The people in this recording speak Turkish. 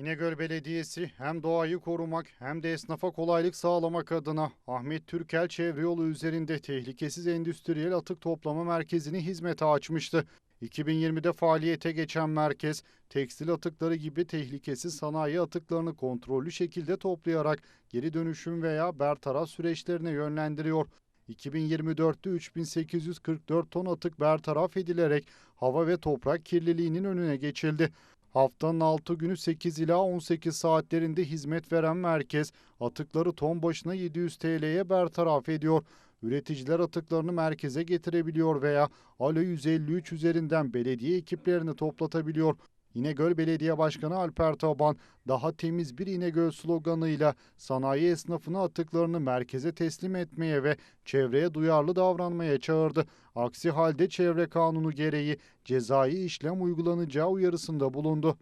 İnegöl Belediyesi hem doğayı korumak hem de esnafa kolaylık sağlamak adına Ahmet Türkel Çevre Yolu üzerinde tehlikesiz endüstriyel atık toplama merkezini hizmete açmıştı. 2020'de faaliyete geçen merkez, tekstil atıkları gibi tehlikesiz sanayi atıklarını kontrollü şekilde toplayarak geri dönüşüm veya bertaraf süreçlerine yönlendiriyor. 2024'te 3844 ton atık bertaraf edilerek hava ve toprak kirliliğinin önüne geçildi. Haftanın 6 günü 8 ila 18 saatlerinde hizmet veren merkez atıkları ton başına 700 TL'ye bertaraf ediyor. Üreticiler atıklarını merkeze getirebiliyor veya Alo 153 üzerinden belediye ekiplerini toplatabiliyor. İnegöl Belediye Başkanı Alper Taban daha temiz bir İnegöl sloganıyla sanayi esnafını atıklarını merkeze teslim etmeye ve çevreye duyarlı davranmaya çağırdı. Aksi halde çevre kanunu gereği cezai işlem uygulanacağı uyarısında bulundu.